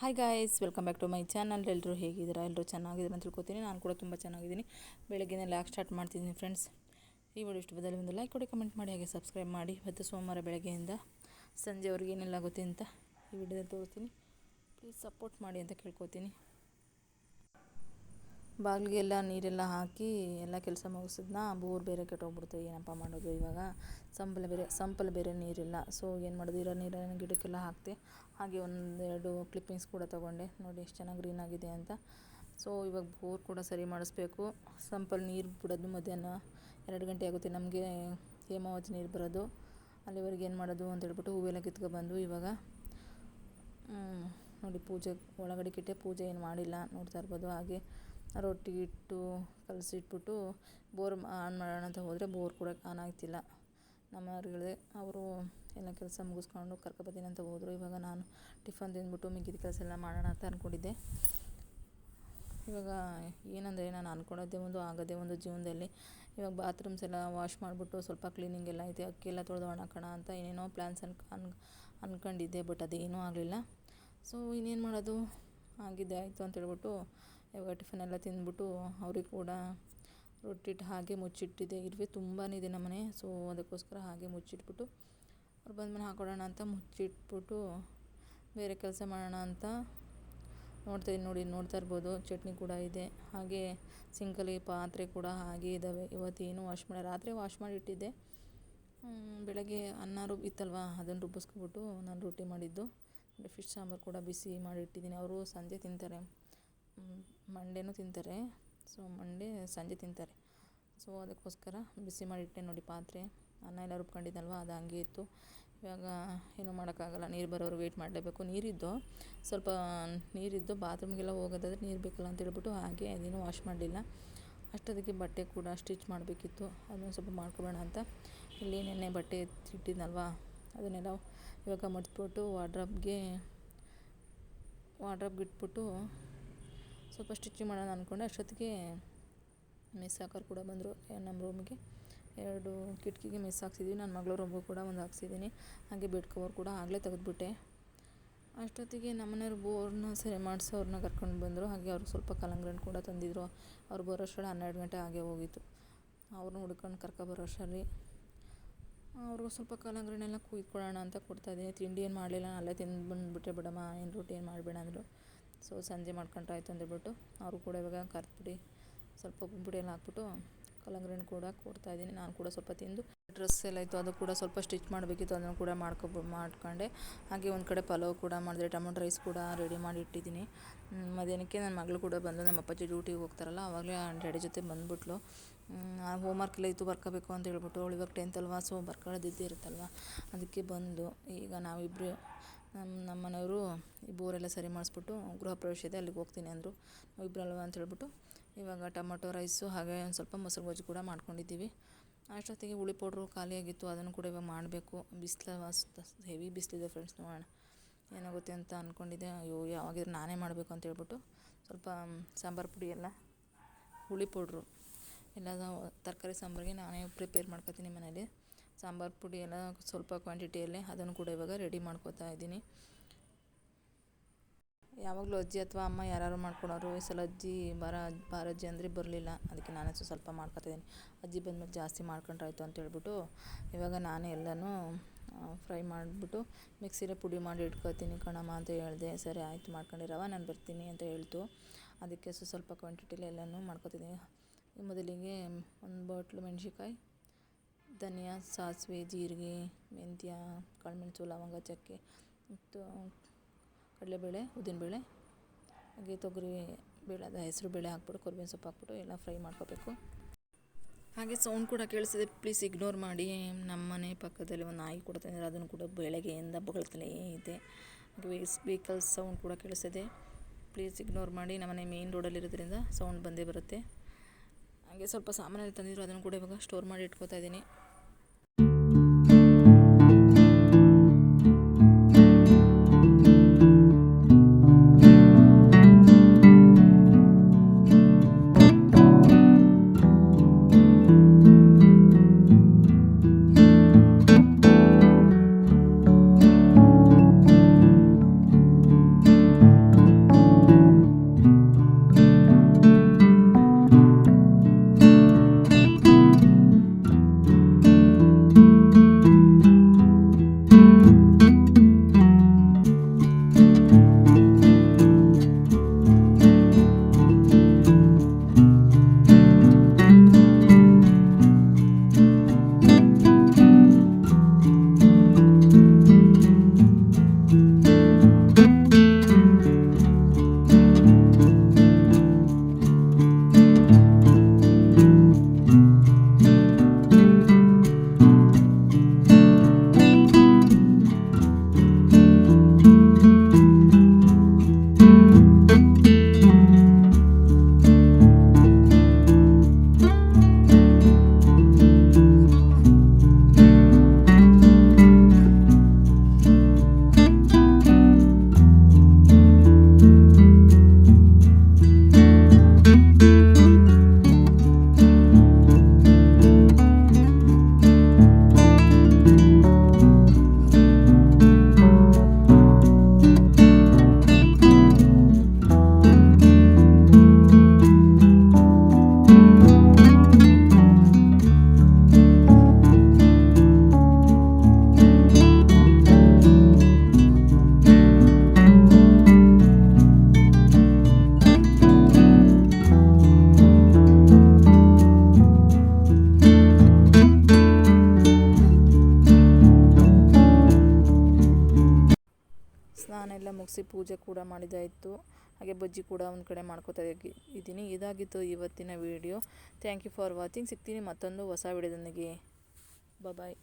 Hi guys welcome back to my channel ಎಲ್ಲರೂ ಹೇಗಿದ್ದೀರಾ? ಎಲ್ಲರೂ ಚೆನ್ನಾಗಿದ್ದೀರಾ ಅಂತ ತಿಳ್ಕೊತೀನಿ. ನಾನು ಕೂಡ ತುಂಬ ಚೆನ್ನಾಗಿದ್ದೀನಿ. ಬೆಳಗ್ಗೆನೇ ಲ್ಯಾಕ್ ಸ್ಟಾರ್ಟ್ ಮಾಡ್ತಿದ್ದೀನಿ ಫ್ರೆಂಡ್ಸ್ ಈ ವಿಡಿಯೋ ಇಷ್ಟದಲ್ಲಿ ಒಂದು ಲೈಕ್ ಕೊಡಿ ಕಮೆಂಟ್ ಮಾಡಿ, ಹಾಗೆ ಸಬ್ಸ್ಕ್ರೈಬ್ ಮಾಡಿ. ಇವತ್ತು ಸೋಮವಾರ ಬೆಳಗ್ಗೆಯಿಂದ ಸಂಜೆವರೆಗೆ ಏನೆಲ್ಲ ಆಗುತ್ತೆ ಅಂತ ಈ ವಿಡಿಯೋದಲ್ಲಿ ತೋರಿಸ್ತೀನಿ. ಪ್ಲೀಸ್ ಸಪೋರ್ಟ್ ಮಾಡಿ ಅಂತ ಕೇಳ್ಕೊತೀನಿ. ಬಾಗಿಲಿಗೆಲ್ಲ ನೀರೆಲ್ಲ ಹಾಕಿ ಎಲ್ಲ ಕೆಲಸ ಮುಗಿಸಿದ್ನಾ, ಬೋರ್ ಬೇರೆ ಕೆಟ್ಟೋಗ್ಬಿಡ್ತು, ಏನಪ್ಪ ಮಾಡೋದು ಇವಾಗ? ಸಂಪಲ್ ಬೇರೆ ಸಂಪಲ್ ಬೇರೆ ನೀರಿಲ್ಲ. ಸೊ ಏನು ಮಾಡೋದು? ಇರೋ ನೀರನ್ನು ಗಿಡಕ್ಕೆಲ್ಲ ಹಾಕಿದೆ. ಹಾಗೆ ಒಂದೆರಡು ಕ್ಲಿಪ್ಪಿಂಗ್ಸ್ ಕೂಡ ತೊಗೊಂಡೆ. ನೋಡಿ, ಎಷ್ಟು ಚೆನ್ನಾಗಿ ಗ್ರೀನ್ ಆಗಿದೆ ಅಂತ. ಸೊ ಇವಾಗ ಬೋರ್ ಕೂಡ ಸರಿ ಮಾಡಿಸ್ಬೇಕು. ಸಂಪಲ್ ನೀರು ಬಿಡೋದು ಮಧ್ಯಾಹ್ನ ಎರಡು ಗಂಟೆ ಆಗುತ್ತೆ. ನಮಗೆ ಹೇಮಾವತಿ ನೀರು ಬರೋದು. ಅಲ್ಲಿವರೆಗೆ ಏನು ಮಾಡೋದು ಅಂತ ಹೇಳ್ಬಿಟ್ಟು ಹೂವೆಲ್ಲ ಕಿತ್ಕೊಬಂದು ಇವಾಗ. ನೋಡಿ, ಪೂಜೆ ಒಳಗಡೆ ಕಿಟ್ಟೆ ಪೂಜೆ ಏನು ಮಾಡಿಲ್ಲ. ನೋಡ್ತಾ ಇರ್ಬೋದು ಹಾಗೆ. ರೊಟ್ಟಿ ಇಟ್ಟು ಕಲಸಿಟ್ಬಿಟ್ಟು ಬೋರ್ ಆನ್ ಮಾಡೋಣ ಅಂತ ಹೋದರೆ ಬೋರ್ ಕೂಡ ಆನ್ ಆಗ್ತಿಲ್ಲ. ನಮ್ಮವ್ರಿಗೆ ಅವರು ಎಲ್ಲ ಕೆಲಸ ಮುಗಿಸ್ಕೊಂಡು ಕರ್ಕೊಬತ್ತೀನಿ ಅಂತ ಹೋದರು. ಇವಾಗ ನಾನು ಟಿಫನ್ ತಿಂದ್ಬಿಟ್ಟು ಮಿಕ್ಕಿದ ಕೆಲಸ ಎಲ್ಲ ಮಾಡೋಣ ಅಂತ ಅಂದ್ಕೊಂಡಿದ್ದೆ ಇವಾಗ ಏನಂದರೆ ನಾನು ಅಂದ್ಕೊಳ್ಳೋದೇ ಒಂದು ಆಗೋದೇ ಒಂದು ಜೀವನದಲ್ಲಿ ಇವಾಗ ಬಾತ್ರೂಮ್ಸ್ ಎಲ್ಲ ವಾಶ್ ಮಾಡಿಬಿಟ್ಟು ಸ್ವಲ್ಪ ಕ್ಲೀನಿಂಗ್ ಎಲ್ಲ ಐತೆ. ಅಕ್ಕಿ ಎಲ್ಲ ತೊಳೆದು ಒಣಕೋಣ ಅಂತ ಏನೇನೋ ಪ್ಲ್ಯಾನ್ಸ್ ಅನ್ಕ, ಅನ್ ಅಂದ್ಕೊಂಡಿದ್ದೆ ಬಟ್ ಅದೇನೂ ಆಗಲಿಲ್ಲ. ಸೊ ಇನ್ನೇನು ಮಾಡೋದು? ಆಗಿದ್ದೆ, ಆಯಿತು ಅಂತೇಳ್ಬಿಟ್ಟು ಇವಾಗ ಎಲ್ಲ ತಿಂದ್ಬಿಟ್ಟು ಅವ್ರಿಗೆ ಕೂಡ ರೊಟ್ಟಿಟ್ಟು ಹಾಗೆ ಮುಚ್ಚಿಟ್ಟಿದ್ದೆ ಇರುವೆ ತುಂಬಾ ಇದೆ ನಮ್ಮನೆ, ಸೊ ಅದಕ್ಕೋಸ್ಕರ ಹಾಗೆ ಮುಚ್ಚಿಟ್ಬಿಟ್ಟು ಅವ್ರು ಬಂದ್ಮೇಲೆ ಹಾಕೊಡೋಣ ಅಂತ ಮುಚ್ಚಿಟ್ಬಿಟ್ಟು ಬೇರೆ ಕೆಲಸ ಮಾಡೋಣ ಅಂತ ನೋಡ್ತಾ ನೋಡಿ, ನೋಡ್ತಾ ಇರ್ಬೋದು. ಚಟ್ನಿ ಕೂಡ ಇದೆ. ಹಾಗೆ ಸಿಂಕಲ್ಲಿ ಪಾತ್ರೆ ಕೂಡ ಹಾಗೆ ಇದ್ದಾವೆ ಇವತ್ತೇನು ವಾಶ್ ಮಾಡಿ, ರಾತ್ರಿ ವಾಶ್ ಮಾಡಿ ಇಟ್ಟಿದ್ದೆ ಬೆಳಗ್ಗೆ ಅನ್ನ ರುಬ್, ಇತ್ತಲ್ವ? ಅದನ್ನು ರುಬ್ಬಿಸ್ಕೊಬಿಟ್ಟು ನಾನು ರೊಟ್ಟಿ ಮಾಡಿದ್ದು. ಫಿಶ್ ಸಾಂಬಾರು ಕೂಡ ಬಿಸಿ ಮಾಡಿಟ್ಟಿದ್ದೀನಿ. ಅವರು ಸಂಜೆ ತಿಂತಾರೆ. ಮಂಡೇನೂ ತಿಂತಾರೆ. ಸೊ ಮಂಡೇ, ಸಂಜೆ ತಿಂತಾರೆ. ಸೊ ಅದಕ್ಕೋಸ್ಕರ ಬಿಸಿ ಮಾಡಿಟ್ಟೆ ನೋಡಿ ಪಾತ್ರೆ. ಅನ್ನ ಎಲ್ಲ ರುಬ್ಕೊಂಡಿದ್ದಲ್ವ, ಅದು ಹಂಗೆ ಇತ್ತು. ಇವಾಗ ಏನೂ ಮಾಡೋಕ್ಕಾಗಲ್ಲ, ನೀರು ಬರೋರು ವೆಯ್ಟ್ ಮಾಡಲೇಬೇಕು. ನೀರಿದ್ದು, ಸ್ವಲ್ಪ ನೀರಿದ್ದು ಬಾತ್ರೂಮ್ಗೆಲ್ಲ ಹೋಗೋದಾದ್ರೆ ನೀರು ಬೇಕಲ್ಲ ಅಂತ ಹೇಳ್ಬಿಟ್ಟು ಹಾಗೆ ಅದೇನೂ ವಾಶ್ ಮಾಡಲಿಲ್ಲ. ಅಷ್ಟೊತ್ತಿಗೆ ಬಟ್ಟೆ ಕೂಡ ಸ್ಟಿಚ್ ಮಾಡಬೇಕಿತ್ತು. ಅದನ್ನು ಸ್ವಲ್ಪ ಮಾಡ್ಕೊಬೇಡ ಅಂತ. ಇಲ್ಲಿ ನೆನ್ನೆ ಬಟ್ಟೆ ಇಟ್ಟಿದ್ನಲ್ವ? ಅದನ್ನೆಲ್ಲ ಇವಾಗ ಮಡಿಸ್ಬಿಟ್ಟು ವಾಡ್ರಾಪ್ಗೆ ವಾಡ್ರಾಪ್ಗೆ ಇಟ್ಬಿಟ್ಟು ಸ್ವಲ್ಪ ಸ್ಟಿಚಿಂಗ್ ಮಾಡೋಣ ಅಂದ್ಕೊಂಡೆ ಅಷ್ಟೊತ್ತಿಗೆ ಮಿಸ್ ಹಾಕೋರು ಕೂಡ ಬಂದರು, ನಮ್ಮ ರೂಮ್ಗೆ ಎರಡು ಕಿಟಕಿಗೆ ಮಿಸ್ ಹಾಕ್ಸಿದ್ವಿ. ನನ್ನ ಮಗಳ ರೂಮ್ಗೂ ಕೂಡ ಒಂದು ಹಾಕ್ಸಿದ್ದೀನಿ ಹಾಗೆ ಬೆಡ್ ಕವರ್ ಕೂಡ ಆಗಲೇ ತೆಗೆದುಬಿಟ್ಟೆ. ಅಷ್ಟೊತ್ತಿಗೆ ನಮ್ಮನೆಯವ್ರು ಬೋರ್ನ ಸರಿ ಮಾಡಿಸೋರನ್ನ ಕರ್ಕೊಂಡು ಬಂದರು. ಹಾಗೆ ಅವ್ರಿಗೆ ಸ್ವಲ್ಪ ಕಲ್ಲಂಗಡಿ ಕೂಡ ತಂದಿದ್ರು. ಅವ್ರು ಬರೋಷ್ಟರಲ್ಲಿ ಹನ್ನೆರಡು ಗಂಟೆ ಹಾಗೆ ಹೋಗಿತ್ತು. ಅವ್ರನ್ನ ಹುಡ್ಕೊಂಡು ಕರ್ಕೊ ಅಷ್ಟರಲ್ಲಿ ಅವ್ರಿಗೂ ಸ್ವಲ್ಪ ಕಲ್ಲಂಗಡಿನೆಲ್ಲ ಕುಯ್ಕೊಳ್ಳೋಣ ಅಂತ ಕೊಡ್ತಾಯಿದ್ದೀನಿ ತಿಂಡಿ ಏನು ಮಾಡಲಿಲ್ಲ ಅಲ್ಲೇ ತಿಂದು ಬಂದುಬಿಟ್ಟೆ ಬಿಡಮ್ಮ, ಏನು ರೊಟ್ಟಿ ಏನು ಮಾಡಬೇಡ ಅಂದರು. ಸೊ ಸಂಜೆ ಮಾಡ್ಕೊಂಡ್ರೆ ಆಯಿತು ಅಂದ್ಬಿಟ್ಟು ಅವರು ಕೂಡ ಇವಾಗ ಖಾರದ ಸ್ವಲ್ಪ ಉಪ್ಪು ಪುಡಿ ಎಲ್ಲ ಹಾಕ್ಬಿಟ್ಟು ಕಲ್ಲಂಗಡಿ ಕೂಡ ಕೊಡ್ತಾಯಿದ್ದೀನಿ ನಾನು ಕೂಡ ಸ್ವಲ್ಪ ತಿಂದು ಡ್ರೆಸ್ ಎಲ್ಲ ಇತ್ತು, ಅದು ಕೂಡ ಸ್ವಲ್ಪ ಸ್ಟಿಚ್ ಮಾಡಬೇಕಿತ್ತು, ಅದನ್ನು ಕೂಡ ಮಾಡ್ಕೊ ಮಾಡ್ಕೊಂಡೆ. ಹಾಗೆ ಒಂದು ಕಡೆ ಪಲಾವ್ ಕೂಡ ಮಾಡಿದೆ, ಟೊಮೊಟೊ ರೈಸ್ ಕೂಡ ರೆಡಿ ಮಾಡಿ ಇಟ್ಟಿದ್ದೀನಿ. ಮಧ್ಯಾಹ್ನಕ್ಕೆ ನನ್ನ ಮಗಳು ಕೂಡ ಬಂದು ನಮ್ಮ ಅಪ್ಪಾಜಿ ಡ್ಯೂಟಿಗೆ ಹೋಗ್ತಾರಲ್ಲ ಆವಾಗಲೇ ಡ್ಯಾಡಿ ಜೊತೆ ಬಂದುಬಿಟ್ಲು. ಹೋಮ್ ವರ್ಕ್ ಎಲ್ಲ ಇತ್ತು, ಬರ್ಕೋಬೇಕು ಅಂತ ಹೇಳ್ಬಿಟ್ಟು, ಅವಳು ಇವಾಗ ಟೆಂತ್ ಅಲ್ವಾ ಸೊ ಬರ್ಕೊಳ್ಳೋದಿದ್ದೇ ಇರುತ್ತಲ್ವ, ಅದಕ್ಕೆ ಬಂದು ಈಗ ನಾವಿಬ್ಬರು ನಮ್ಮ ನಮ್ಮ ಮನೆಯವರು ಈ ಬೋರೆಲ್ಲ ಸರಿ ಮಾಡಿಸ್ಬಿಟ್ಟು ಗೃಹ ಪ್ರವೇಶ ಇದೆ ಅಲ್ಲಿಗೆ ಹೋಗ್ತೀನಿ ಅಂದರು. ಇಬ್ಬರಲ್ವ ಅಂತ ಹೇಳ್ಬಿಟ್ಟು ಇವಾಗ ಟೊಮೊಟೊ, ರೈಸು ಹಾಗೆ ಒಂದು ಸ್ವಲ್ಪ ಮೊಸರು ಗೊಜ್ಜು ಕೂಡ ಮಾಡ್ಕೊಂಡಿದ್ದೀವಿ. ಅಷ್ಟೊತ್ತಿಗೆ ಹುಳಿ ಪೌಡ್ರು ಖಾಲಿಯಾಗಿತ್ತು ಅದನ್ನು ಕೂಡ ಇವಾಗ ಮಾಡಬೇಕು. ಬಿಸಿಲ ಹೆವಿ ಬಿಸಿಲಿದೆ ಫ್ರೆಂಡ್ಸ್ ನೋಡೋಣ. ಏನಾಗುತ್ತೆ ಅಂತ ಅಂದ್ಕೊಂಡಿದ್ದೆ ಅಯ್ಯೋ ಯಾವಾಗಿದ್ರು ನಾನೇ ಮಾಡಬೇಕು ಅಂತ ಹೇಳ್ಬಿಟ್ಟು ಸ್ವಲ್ಪ ಸಾಂಬಾರು ಪುಡಿ ಎಲ್ಲ, ಹುಳಿ ಪೌಡ್ರು, ಎಲ್ಲ ತರಕಾರಿ ಸಾಂಬಾರಿಗೆ ನಾನೇ ಪ್ರಿಪೇರ್ ಮಾಡ್ಕೊತೀನಿ ಮನೇಲಿ. ಸಾಂಬಾರು ಪುಡಿ ಎಲ್ಲ ಸ್ವಲ್ಪ ಕ್ವಾಂಟಿಟಿಯಲ್ಲೇ ಅದನ್ನು ಕೂಡ ಇವಾಗ ರೆಡಿ ಮಾಡ್ಕೋತಾ ಇದ್ದೀನಿ. ಯಾವಾಗಲೂ ಅಜ್ಜಿ ಅಥವಾ ಅಮ್ಮ ಯಾರು ಮಾಡ್ಕೊಳೋರು ಈ ಸಲ ಅಜ್ಜಿ ಬರ ಬಾರಜ್ಜಿ ಅಂದರೆ ಬರಲಿಲ್ಲ. ಅದಕ್ಕೆ ನಾನೇ ಸ್ವಲ್ಪ ಮಾಡ್ಕೊತಿದ್ದೀನಿ ಅಜ್ಜಿ ಬಂದಮೇಲೆ ಜಾಸ್ತಿ ಮಾಡ್ಕೊಂಡ್ರಾಯ್ತು ಅಂತ ಹೇಳ್ಬಿಟ್ಟು ಇವಾಗ ನಾನೇ ಎಲ್ಲನೂ ಫ್ರೈ ಮಾಡಿಬಿಟ್ಟು ಮಿಕ್ಸಿಲೇ ಪುಡಿ ಮಾಡಿ ಇಟ್ಕೊತೀನಿ. ಕಣಮ್ಮ ಅಂತ ಹೇಳಿದೆ, ಸರಿ ಆಯಿತು ಮಾಡ್ಕೊಂಡಿರವ ನಾನು ಬರ್ತೀನಿ ಅಂತ ಹೇಳ್ತು. ಅದಕ್ಕೆ ಸ್ವಲ್ಪ ಕ್ವಾಂಟಿಟಿಲಿ ಎಲ್ಲನೂ ಮಾಡ್ಕೊತಿದ್ದೀನಿ. ಮೊದಲಿಗೆ ಒಂದು ಬಾಟ್ಲು ಮೆಣಸಿನ್ಕಾಯಿ ಧನಿಯಾ, ಸಾಸಿವೆ, ಜೀರಿಗೆ, ಮೆಂತ್ಯ, ಕಾಳುಮೆಣಸು, ಲವಂಗ, ಚಕ್ಕೆ, ಮತ್ತು ಕಡಲೆಬೇಳೆ, ಉದ್ದಿನಬೇಳೆ, ಹಾಗೆ ತೊಗರಿ ಬೇಳೆ, ಅದು ಹೆಸರು ಬೇಳೆ ಹಾಕ್ಬಿಟ್ಟು, ಕೊರ್ಬೇವಿನ ಸೊಪ್ಪು ಹಾಕ್ಬಿಟ್ಟು ಎಲ್ಲ ಫ್ರೈ ಮಾಡ್ಕೋಬೇಕು. ಹಾಗೆ ಸೌಂಡ್ ಕೂಡ ಕೇಳಿಸಿದೆ ಪ್ಲೀಸ್ ಇಗ್ನೋರ್ ಮಾಡಿ. ನಮ್ಮ ಮನೆ ಪಕ್ಕದಲ್ಲಿ ಒಂದು ನಾಯಿ ಕೂಡ ತಂದಿದ್ದಾರೆ, ಅದನ್ನು ಕೂಡ ಬೆಳಗ್ಗೆಯಿಂದ ಬಗಳ್ತಲೇ ಇದೆ. ವೆಹಿಕಲ್ಸ್ ಸೌಂಡ್ ಕೂಡ ಕೇಳಿಸಿದೆ ಪ್ಲೀಸ್ ಇಗ್ನೋರ್ ಮಾಡಿ, ನಮ್ಮನೆ ಮೇನ್ ರೋಡಲ್ಲಿರೋದ್ರಿಂದ ಸೌಂಡ್ ಬಂದೇ ಬರುತ್ತೆ. ಹಾಗೆ ಸ್ವಲ್ಪ ಸಾಮಾನಲ್ಲಿ ತಂದಿದ್ರು ಅದನ್ನು ಕೂಡ ಇವಾಗ ಸ್ಟೋರ್ ಮಾಡಿ ಇಟ್ಕೋತಾ ಇದ್ದೀನಿ. ನಾನೆಲ್ಲ ಮುಗಿಸಿ ಪೂಜೆ ಕೂಡ ಮಾಡಿದ್ದಾಯಿತು ಹಾಗೆ ಬಜ್ಜಿ ಕೂಡ ಒಂದು ಕಡೆ ಮಾಡ್ಕೋತಾ ಇದ್ದೀನಿ ಇದಾಗಿತ್ತು ಇವತ್ತಿನ video thank you for watching ಸಿಗ್ತೀನಿ ಮತ್ತೊಂದು ಹೊಸ ವಿಡಿಯೋದೊಂದಿಗೆ ಬಾಯ್